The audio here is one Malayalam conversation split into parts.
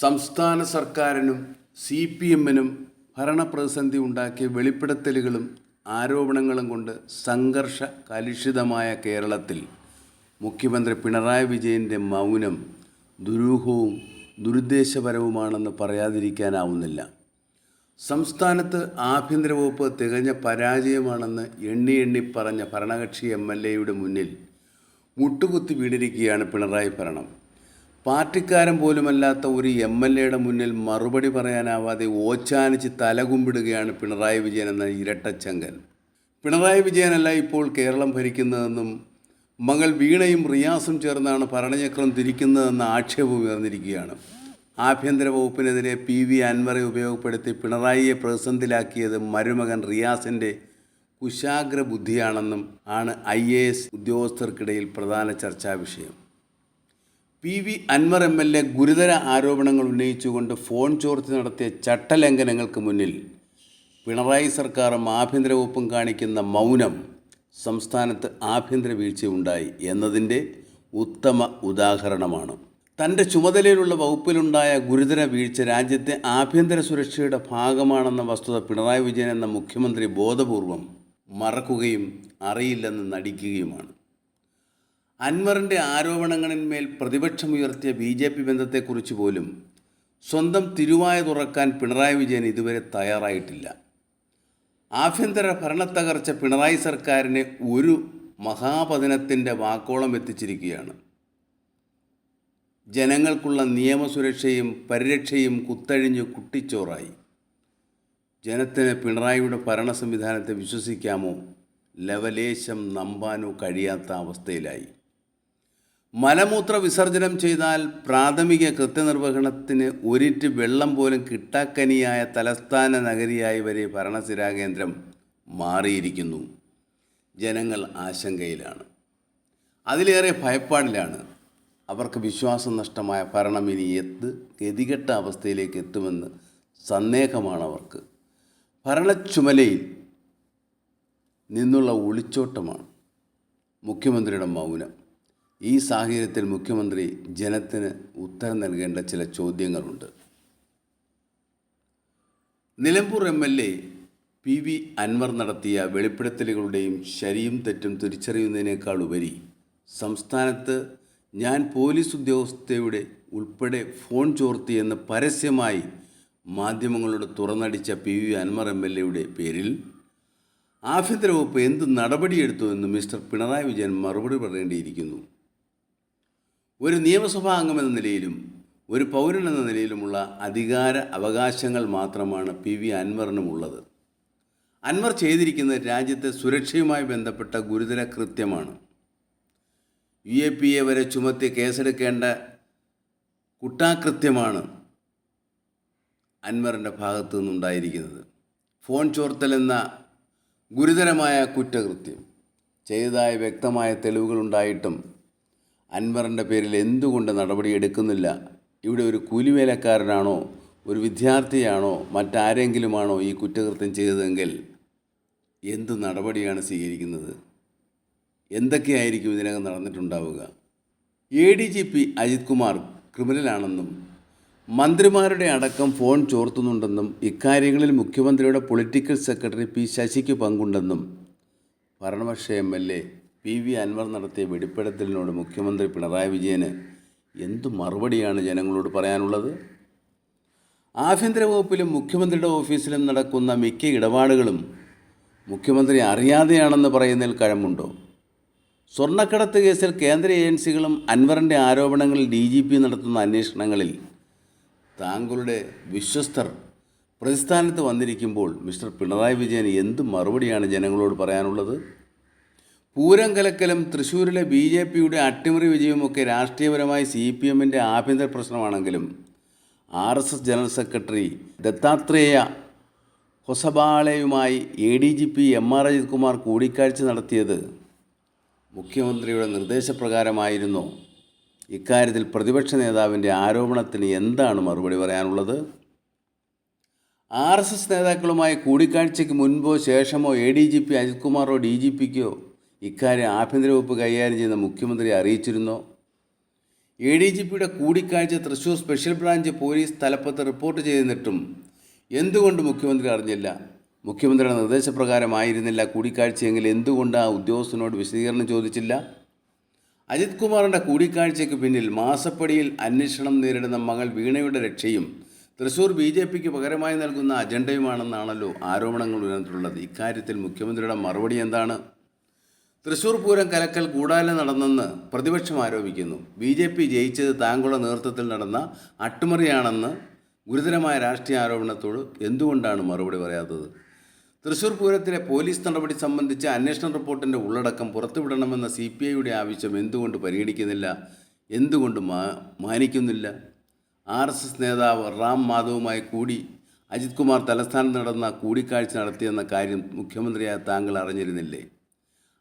സംസ്ഥാന സർക്കാരിനും സി പി എമ്മിനും ഭരണപ്രതിസന്ധി ഉണ്ടാക്കിയ വെളിപ്പെടുത്തലുകളും ആരോപണങ്ങളും കൊണ്ട് സംഘർഷ കലുഷിതമായ കേരളത്തിൽ മുഖ്യമന്ത്രി പിണറായി വിജയന്റെ മൗനം ദുരൂഹവും ദുരുദ്ദേശപരവുമാണെന്ന് പറയാതിരിക്കാനാവുന്നില്ല. സംസ്ഥാനത്ത് ആഭ്യന്തര വകുപ്പ് തികഞ്ഞ പരാജയമാണെന്ന് എണ്ണി എണ്ണി പറഞ്ഞ ഭരണകക്ഷി എം എൽ എയുടെ മുന്നിൽ മുട്ടുകുത്തി വീണിരിക്കുകയാണ് പിണറായി ഭരണം. പാർട്ടിക്കാരൻ പോലുമല്ലാത്ത ഒരു എം എൽ എയുടെ മുന്നിൽ മറുപടി പറയാനാവാതെ ഓച്ചാനിച്ച് തലകുമ്പിടുകയാണ് പിണറായി വിജയൻ എന്ന ഇരട്ടച്ചങ്കൻ പിണറായി വിജയനല്ല ഇപ്പോൾ കേരളം ഭരിക്കുന്നതെന്നും മകൾ വീണയും റിയാസും ചേർന്നാണ് ഭരണചക്രം തിരിക്കുന്നതെന്ന ആക്ഷേപം ഉയർന്നിരിക്കുകയാണ്. ആഭ്യന്തര വകുപ്പിനെതിരെ പി വി അൻവറെ ഉപയോഗപ്പെടുത്തി പിണറായിയെ പ്രതിസന്ധിയിലാക്കിയത് മരുമകൻ റിയാസിന്റെ കുശാഗ്ര ബുദ്ധിയാണെന്നും ആണ് ഐ എ എസ് ഉദ്യോഗസ്ഥർക്കിടയിൽ പ്രധാന ചർച്ചാ വിഷയം P V Anvar M L A ഗുരുതര ആരോപണങ്ങൾ ഉന്നയിച്ചുകൊണ്ട് ഫോൺ ചോർത്തി നടത്തിയ ചട്ടലംഘനങ്ങൾക്ക് മുന്നിൽ പിണറായി സർക്കാരും ആഭ്യന്തര വകുപ്പും കാണിക്കുന്ന മൗനം സംസ്ഥാനത്ത് ആഭ്യന്തര വീഴ്ചയുണ്ടായി എന്നതിന്റെ ഉത്തമ ഉദാഹരണമാണ്. തന്റെ ചുമതലയിലുള്ള വകുപ്പിലുണ്ടായ ഗുരുതര വീഴ്ച രാജ്യത്തെ ആഭ്യന്തര സുരക്ഷയുടെ ഭാഗമാണെന്ന വസ്തുത പിണറായി വിജയൻ എന്ന മുഖ്യമന്ത്രി ബോധപൂർവം മറക്കുകയും അറിയില്ലെന്ന് നടിക്കുകയുമാണ്. അൻവറിന്റെ ആരോപണങ്ങളിന്മേൽ പ്രതിപക്ഷമുയർത്തിയ ബി ജെ പി ബന്ധത്തെക്കുറിച്ച് പോലും സ്വന്തം തിരുവായ തുറക്കാൻ പിണറായി വിജയൻ ഇതുവരെ തയ്യാറായിട്ടില്ല. ആഭ്യന്തര ഭരണത്തകർച്ച പിണറായി സർക്കാരിനെ ഒരു മഹാപതനത്തിന്റെ വാക്കോളം എത്തിച്ചിരിക്കുകയാണ്. ജനങ്ങൾക്കുള്ള നിയമസുരക്ഷയും പരിരക്ഷയും കുത്തഴിഞ്ഞ് കുട്ടിച്ചോറായി. ജനത്തിന് പിണറായിയുടെ ഭരണ സംവിധാനത്തെ വിശ്വസിക്കാമോ? ലവലേശം നമ്പാനോ കഴിയാത്ത അവസ്ഥയിലായി. മലമൂത്ര വിസർജനം ചെയ്താൽ പ്രാഥമിക കൃത്യനിർവഹണത്തിന് ഒരിറ്റ് വെള്ളം പോലും കിട്ടാക്കനിയായ തലസ്ഥാന നഗരിയായി വരെ ഭരണസിരാകേന്ദ്രം മാറിയിരിക്കുന്നു. ജനങ്ങൾ ആശങ്കയിലാണ്. അതിലേറെ ഭയപ്പാടിലാണ്. അവർക്ക് വിശ്വാസം നഷ്ടമായ ഭരണം ഇനി എത്ത് ഗതികെട്ട അവസ്ഥയിലേക്ക് എത്തുമെന്ന് സന്ദേഹമാണ് അവർക്ക്. ഭരണച്ചുമലയിൽ നിന്നുള്ള ഒളിച്ചോട്ടമാണ് മുഖ്യമന്ത്രിയുടെ മൗനം. ഈ സാഹചര്യത്തിൽ മുഖ്യമന്ത്രി ജനത്തിന് ഉത്തരം നൽകേണ്ട ചില ചോദ്യങ്ങളുണ്ട്. Nilambur M L A P V Anvar നടത്തിയ വെളിപ്പെടുത്തലുകളുടെയും ശരിയും തെറ്റും തിരിച്ചറിയുന്നതിനേക്കാൾ ഉപരി സംസ്ഥാനത്ത് ഞാൻ പോലീസ് ഉദ്യോഗസ്ഥയുടെ ഉൾപ്പെടെ ഫോൺ ചോർത്തിയെന്ന് പരസ്യമായി മാധ്യമങ്ങളോട് തുറന്നടിച്ച P V Anvar M L എയുടെ പേരിൽ ആഭ്യന്തര വകുപ്പ് എന്ത് നടപടിയെടുത്തു എന്ന് മിസ്റ്റർ പിണറായി വിജയൻ മറുപടി പറയേണ്ടിയിരിക്കുന്നു. ഒരു നിയമസഭാ അംഗമെന്ന നിലയിലും ഒരു പൗരൻ എന്ന നിലയിലുമുള്ള അധികാര അവകാശങ്ങൾ മാത്രമാണ് പി വി അൻവറിനുമുള്ളത് അൻവർ ചെയ്തിരിക്കുന്നത് രാജ്യത്തെ സുരക്ഷയുമായി ബന്ധപ്പെട്ട ഗുരുതര കൃത്യമാണ്. യു എ പി എ വരെ ചുമത്തി കേസെടുക്കേണ്ട കുട്ടാകൃത്യമാണ് അൻവറിന്റെ ഭാഗത്തു നിന്നുണ്ടായിരിക്കുന്നത്. ഫോൺ ചോർത്തലെന്ന ഗുരുതരമായ കുറ്റകൃത്യം ചെയ്തതായ വ്യക്തമായ തെളിവുകളുണ്ടായിട്ടും അൻവറിന്റെ പേരിൽ എന്തുകൊണ്ട് നടപടി എടുക്കുന്നില്ല? ഇവിടെ ഒരു കൂലിവേലക്കാരനാണോ ഒരു വിദ്യാർത്ഥിയാണോ? മറ്റാരെങ്കിലുമാണോ ഈ കുറ്റകൃത്യം ചെയ്തതെങ്കിൽ എന്ത് നടപടിയാണ് സ്വീകരിക്കുന്നത്? എന്തൊക്കെയായിരിക്കും ഇതിനകം നടന്നിട്ടുണ്ടാവുക? A D G P Ajith Kumar ക്രിമിനലാണെന്നും മന്ത്രിമാരുടെ അടക്കം ഫോൺ ചോർത്തുന്നുണ്ടെന്നും ഇക്കാര്യങ്ങളിൽ മുഖ്യമന്ത്രിയുടെ പൊളിറ്റിക്കൽ സെക്രട്ടറി പി ശശിക്ക് പങ്കുണ്ടെന്നും ഭരണപക്ഷ M L A P V Anvar നടത്തിയ വെടിപ്പെടുത്തലിനോട് മുഖ്യമന്ത്രി പിണറായി വിജയന് എന്തു മറുപടിയാണ് ജനങ്ങളോട് പറയാനുള്ളത്? ആഭ്യന്തര വകുപ്പിലും മുഖ്യമന്ത്രിയുടെ ഓഫീസിലും നടക്കുന്ന മിക്ക ഇടപാടുകളും മുഖ്യമന്ത്രി അറിയാതെയാണെന്ന് പറയുന്നതിൽ കഴമ്പുണ്ടോ സ്വർണക്കടത്ത് കേസിൽ കേന്ദ്ര ഏജൻസികളും അൻവറിന്റെ ആരോപണങ്ങളിൽ ഡി ജി പി നടത്തുന്ന അന്വേഷണങ്ങളിൽ താങ്കളുടെ വിശ്വസ്തർ പ്രതിസ്ഥാനത്ത് വന്നിരിക്കുമ്പോൾ മിസ്റ്റർ പിണറായി വിജയൻ എന്ത് മറുപടിയാണ് ജനങ്ങളോട് പറയാനുള്ളത്? പൂരം കലക്കലും തൃശ്ശൂരിലെ ബി ജെ പിയുടെ അട്ടിമറി വിജയമൊക്കെ രാഷ്ട്രീയപരമായി സി പി എമ്മിന്റെ ആഭ്യന്തര പ്രശ്നമാണെങ്കിലും R S S general secretary Dattatreya ഹൊസബാളയുമായി A D G P M R Ajith Kumar കൂടിക്കാഴ്ച നടത്തിയത് മുഖ്യമന്ത്രിയുടെ നിർദ്ദേശപ്രകാരമായിരുന്നു. ഇക്കാര്യത്തിൽ പ്രതിപക്ഷ നേതാവിന്റെ ആരോപണത്തിന് എന്താണ് മറുപടി പറയാനുള്ളത്? ആർ എസ് എസ് നേതാക്കളുമായി കൂടിക്കാഴ്ചയ്ക്ക് മുൻപോ ശേഷമോ A D G P Ajith കുമാറോ D G പിക്കോ? ഇക്കാര്യം ആഭ്യന്തര വകുപ്പ് കൈകാര്യം ചെയ്യുന്ന മുഖ്യമന്ത്രി അറിയിച്ചിരുന്നോ. എ ഡി ജി പിയുടെ കൂടിക്കാഴ്ച Thrissur special branch police report report ചെയ്തിട്ടും എന്തുകൊണ്ട് മുഖ്യമന്ത്രി അറിഞ്ഞില്ല? മുഖ്യമന്ത്രിയുടെ നിർദ്ദേശപ്രകാരമായിരുന്നില്ല കൂടിക്കാഴ്ചയെങ്കിൽ എന്തുകൊണ്ട് ആ ഉദ്യോഗസ്ഥനോട് വിശദീകരണം ചോദിച്ചില്ല? അജിത് കുമാറിന്റെ കൂടിക്കാഴ്ചയ്ക്ക് പിന്നിൽ മാസപ്പടിയിൽ അന്വേഷണം നേരിടുന്ന മകൾ വീണയുടെ രക്ഷയും തൃശൂർ ബി ജെ പിക്ക് പകരമായി നൽകുന്ന അജണ്ടയുമാണെന്നാണല്ലോ ആരോപണങ്ങൾ ഉയർന്നിട്ടുള്ളത്. ഇക്കാര്യത്തിൽ മുഖ്യമന്ത്രിയുടെ മറുപടി എന്താണ്? തൃശൂർ പൂരം കലക്കൽ കൂടാലെ നടന്നെന്ന് പ്രതിപക്ഷം ആരോപിക്കുന്നു. ബി ജെ പി ജയിച്ചത് താങ്കളുടെ നേതൃത്വത്തിൽ നടന്ന അട്ടിമറിയാണെന്ന് ഗുരുതരമായ രാഷ്ട്രീയ ആരോപണത്തോട് എന്തുകൊണ്ടാണ് മറുപടി പറയാത്തത്? തൃശൂർ പൂരത്തിലെ പോലീസ് നടപടി സംബന്ധിച്ച അന്വേഷണ റിപ്പോർട്ടിന്റെ ഉള്ളടക്കം പുറത്തുവിടണമെന്ന സി പി ഐയുടെ ആവശ്യം എന്തുകൊണ്ട് പരിഗണിക്കുന്നില്ല? എന്തുകൊണ്ട് മാ മാനിക്കുന്നില്ല? ആർ എസ് എസ് നേതാവ് റാം മാധവുമായി കൂടി അജിത് കുമാർ തലസ്ഥാനത്ത് നടന്ന കൂടിക്കാഴ്ച നടത്തിയെന്ന കാര്യം മുഖ്യമന്ത്രിയായ താങ്കൾ അറിഞ്ഞിരുന്നില്ലേ?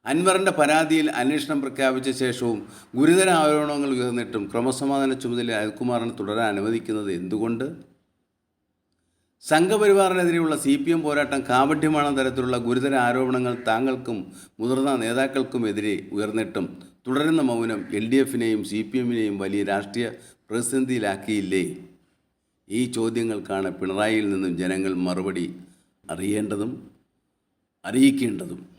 അൻവറിന്റെ പരാതിയിൽ അന്വേഷണം പ്രഖ്യാപിച്ച ശേഷവും ഗുരുതര ആരോപണങ്ങൾ ഉയർന്നിട്ടും ക്രമസമാധാന ചുമതല അജിത്കുമാറിന് തുടരാൻ അനുവദിക്കുന്നത് എന്തുകൊണ്ട്? സംഘപരിവാറിനെതിരെയുള്ള സി പി എം പോരാട്ടം കാപഠ്യമാണ തരത്തിലുള്ള ഗുരുതര ആരോപണങ്ങൾ താങ്കൾക്കും മുതിർന്ന നേതാക്കൾക്കുമെതിരെ ഉയർന്നിട്ടും തുടരുന്ന മൗനം എൽ ഡി എഫിനെയും സി പി എമ്മിനെയും വലിയ രാഷ്ട്രീയ പ്രതിസന്ധിയിലാക്കിയില്ലേ? ഈ ചോദ്യങ്ങൾക്കാണ് പിണറായിയിൽ നിന്നും ജനങ്ങൾ മറുപടി അറിയേണ്ടതും അറിയിക്കേണ്ടതും.